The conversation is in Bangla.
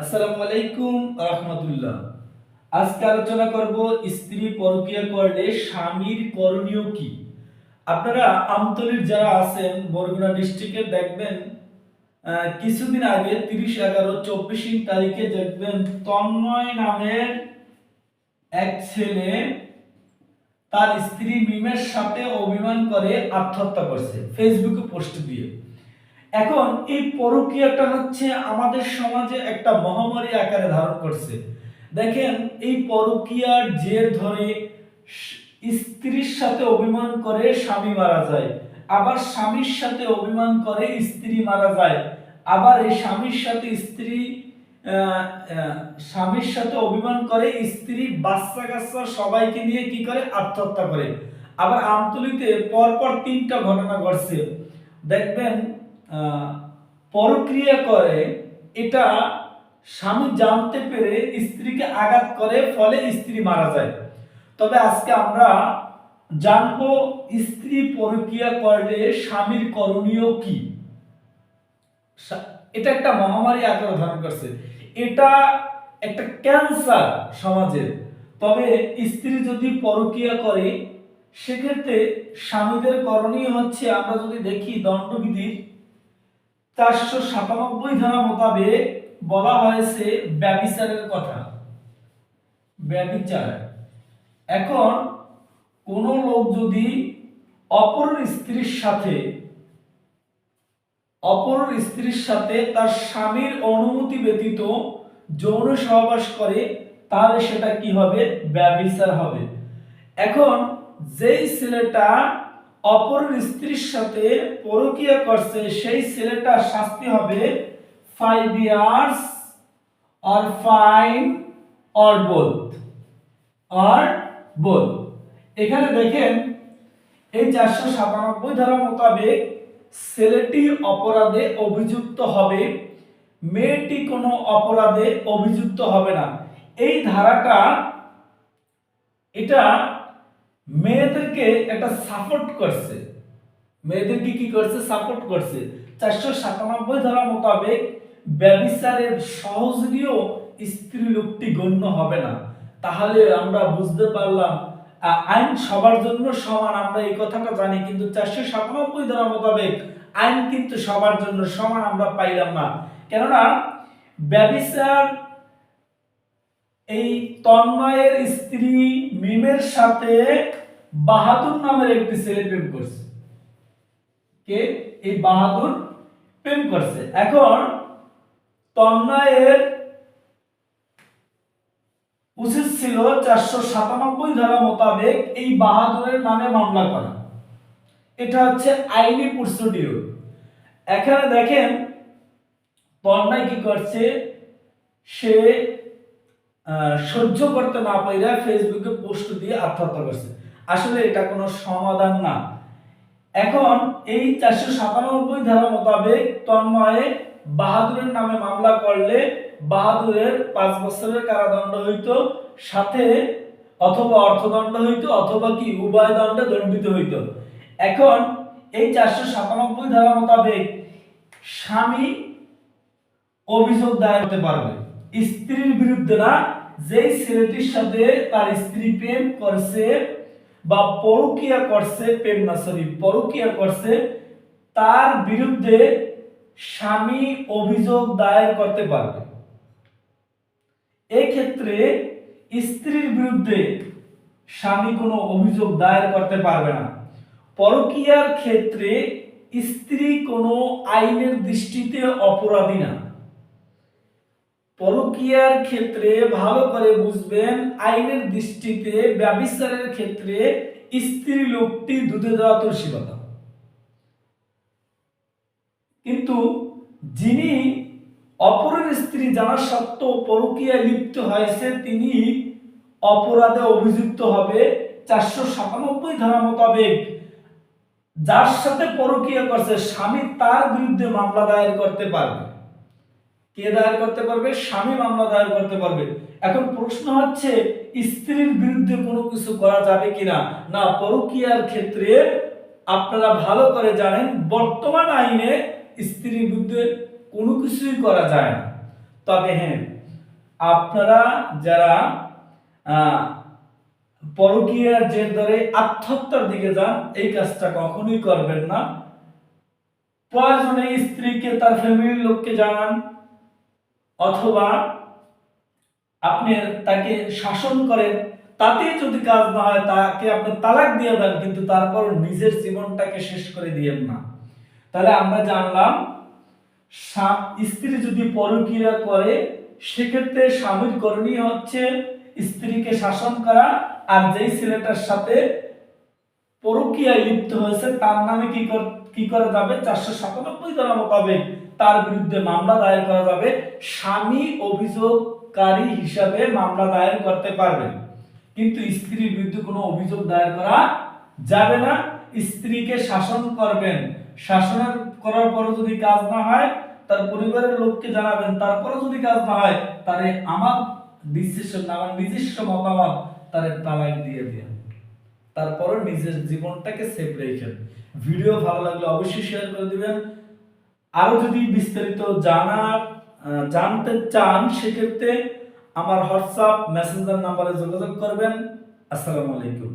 আসসালামু আলাইকুম রহমতুল্লাহ। আজকে আলোচনা করব স্ত্রী পরকীয়া করলে স্বামীর করণীয় কি? আপনারা আমতলির যারা আছেন, বরগুনা ডিস্ট্রিক্টে দেখবেন কিছুদিন আগে তিরিশ এগারো চব্বিশ তারিখে দেখবেন তন্ময় নামের এক ছেলে তার স্ত্রী মিমের সাথে অভিমান করে আত্মহত্যা করছে। ফেসবুকে পোস্ট দিয়ে। এখন এই পরকীয়াটা হচ্ছে আমাদের সমাজে একটা মহামারী আকারে ধারণ করছে। দেখেন, এই পরকীয়ার জের ধরে স্ত্রীর সাথে অভিমান করে স্বামী মারা যায়, আবার স্বামীর সাথে অভিমান করে স্ত্রী মারা যায়, আবার এই স্বামীর সাথে স্ত্রী স্বামীর সাথে অভিমান করে স্ত্রী বাচ্চা কাচ্চা সবাইকে নিয়ে কি করে? আত্মহত্যা করে। আবার আমতলিতে পরপর তিনটা ঘটনা ঘটছে। দেখবেন পরক্রিয়া করে, এটা স্বামী জানতে পেরে স্ত্রীকে আঘাত করে, ফলে স্ত্রী মারা যায়। তবে আজকে আমরা জানব স্ত্রী পরক্রিয়া করলে স্বামীর করণীয় কি। এটা একটা মহামারী আকার ধারণ করছে। এটা একটা ক্যান্সার সমাজের। তবে স্ত্রী যদি পরকীয়া করে, সেক্ষেত্রে স্বামীদের করণীয় হচ্ছে, আমরা যদি দেখি দণ্ডবিধির চারশো সাতানব্বই ধারা মোতাবেক বলা হয়েছে ব্যবিচারের কথা। ব্যবিচার। এখন কোন লোক যদি অপর স্ত্রীর সাথে অপর স্ত্রীর সাথে তার স্বামীর অনুমতি ব্যতীত যৌন সহবাস করে, তাহলে সেটা কি হবে? ব্যভিচার হবে। এখন যেই ছেলেটা অপর স্ত্রীর সাথে পরকীয়া করছে, সেই ছেলেটার শাস্তি হবে five years or fine or both আর বোধ এখানে দেখেন, এই চারশো সাতানব্বই ধারা মোতাবেক ছেলেটি অপরাধে অভিযুক্ত হবে, মেয়েটি কোনো অপরাধে অভিযুক্ত হবে না। এই ধারাটা, এটা মেয়েদেরকে একটা সাপোর্ট করছে। মেয়েদেরকে কি করছে? সাপোর্ট করছে। চারশো সাতানব্বই ধারা মোতাবেক ব্যবিচারের সহযোগীও স্ত্রী লোকটি গণ্য হবে না। তাহলে আমরা বুঝতে পারলাম আইন সবার জন্য সমান, আমরা এই কথাটা জানি, কিন্তু চারশো সাতানব্বই ধারা মোতাবেক আইন কিন্তু সবার জন্য সমান আমরা পাইলাম না। কেননা ব্যবিচার এই তন্ময়ের স্ত্রী মিমের সাথে বাহাদুর নামের একটি ছেলে প্রেম করছে। কে? এই বাহাদুর প্রেম করছে। এখন তন্ময়ের উচিত ছিল চারশো সাতানব্বই ধারা মোতাবেক এই বাহাদুরের নামে মামলা করা। এটা হচ্ছে আইনি প্রসিডিউর। এখানে দেখেন, তন্ময় কি করছে? সে সহ্য করতে না পাইরা ফেসবুকে পোস্ট দিয়ে আত্মহত্যা করছে। আসলে এটা কোনো সমাধান না। এখন এই চারশো সাতানব্বই ধারা মোতাবেক তন্ময়ে বাহাদুরের নামে মামলা করলে বাহাদুরের পাঁচ বছরের কারাদণ্ড হইতো, সাথে অথবা অর্থদণ্ড হইতো, অথবা কি উভয় দণ্ডে দণ্ডিত হইতো। এখন এই চারশো সাতানব্বই ধারা মোতাবেক স্বামী অভিযোগ দায়ের করতে পারবে। স্ত্রীর বিরুদ্ধে না, যেই ছেলেটির সাথে তার স্ত্রী প্রেম করছে বা পরকীয়া করছে প্রেম না, সরি, পরকীয়া করছে তার বিরুদ্ধে স্বামী অভিযোগ দায়ের করতে পারবে। ক্ষেত্রে স্ত্রীর বিরুদ্ধে স্বামী কোনো অভিযোগ দায়ের করতে পারবে না। পরকীয়ার ক্ষেত্রে স্ত্রী কোনো আইনের দৃষ্টিতে অপরাধী না। পরকীয়ার ক্ষেত্রে ভালো করে বুঝবেন, আইনের দৃষ্টিতে ব্যবিচারের ক্ষেত্রে স্ত্রী লোকটি দুধে দেওয়া তুলসী পাতা কিন্তু যিনি অপরের স্ত্রী জানা সত্ত্বেও পরকীয়ায় লিপ্ত হয়েছে, তিনি অপরাধে অভিযুক্ত হবে চারশো সাতানব্বই ধারা মোতাবেক। যার সাথে পরকীয়া করছে, স্বামী তার বিরুদ্ধে মামলা দায়ের করতে পারবে। কে দায়ের করতে পারবে? স্বামী মামলা দায়ের করতে পারবে। এখন প্রশ্ন হচ্ছে, স্ত্রীর বিরুদ্ধে কোনো কিছু করা যাবে কিনা? না, পরকীয়ার ক্ষেত্রে আপনারা ভালো করে জানেন, বর্তমান আইনে স্ত্রীর বিরুদ্ধে কোনো কিছুই করা যায় না। তবে হ্যাঁ আপনারা যারা পরকীয়ার জের ধরে আত্মহত্যার দিকে যান, এই কাজটা কখনোই করবেন না। প্রয়োজনে স্ত্রীকে তার ফ্যামিলির লোককে জানান অথবা আপনি তাকে শাসন করেন, তাতে যদি কাজ না হয়, তাকে আপনি তালাক দিয়ে দেন, কিন্তু তারপর নিজের জীবনটাকে শেষ করে দিয়েন না। তাহলে আমরা জানলাম স্ত্রী যদি পরকীয়া করে, সেক্ষেত্রে স্বামীর করণীয় হচ্ছে স্ত্রীকে শাসন করা, আর যেই ছেলেটার সাথে পরকীয়ায় লিপ্ত হয়েছে, তার নামে কি কর- কি করা যাবে? চারশো সাতানব্বই ধারা মোতাবেক তার বিরুদ্ধে মামলা দায়ের করা যাবে। স্বামী অভিযোগকারী হিসাবে মামলা দায়ের করতে পারবেন কিন্তু স্ত্রীর বিরুদ্ধে কোনো অভিযোগ দায়ের করা যাবে না। স্ত্রীকে শাসন করবেন। শাসন করার পরও যদি কাজ না হয়, তার পরিবারের লোককে জানাবেন তারপরে যদি কাজ না হয়, তারে আমার ডিসিশন নিজস্ব মতামত তারে তালাক দিয়ে দেন। তারপরে নিজের জীবনটাকে সেভ রেখেন। ভিডিও ভালো লাগলে অবশ্যই শেয়ার করে দিবেন। আরও যদি বিস্তারিত জানার জানতে চান, সেক্ষেত্রে আমার হোয়াটসঅ্যাপ মেসেঞ্জার নাম্বারে যোগাযোগ করবেন। আসসালামু আলাইকুম।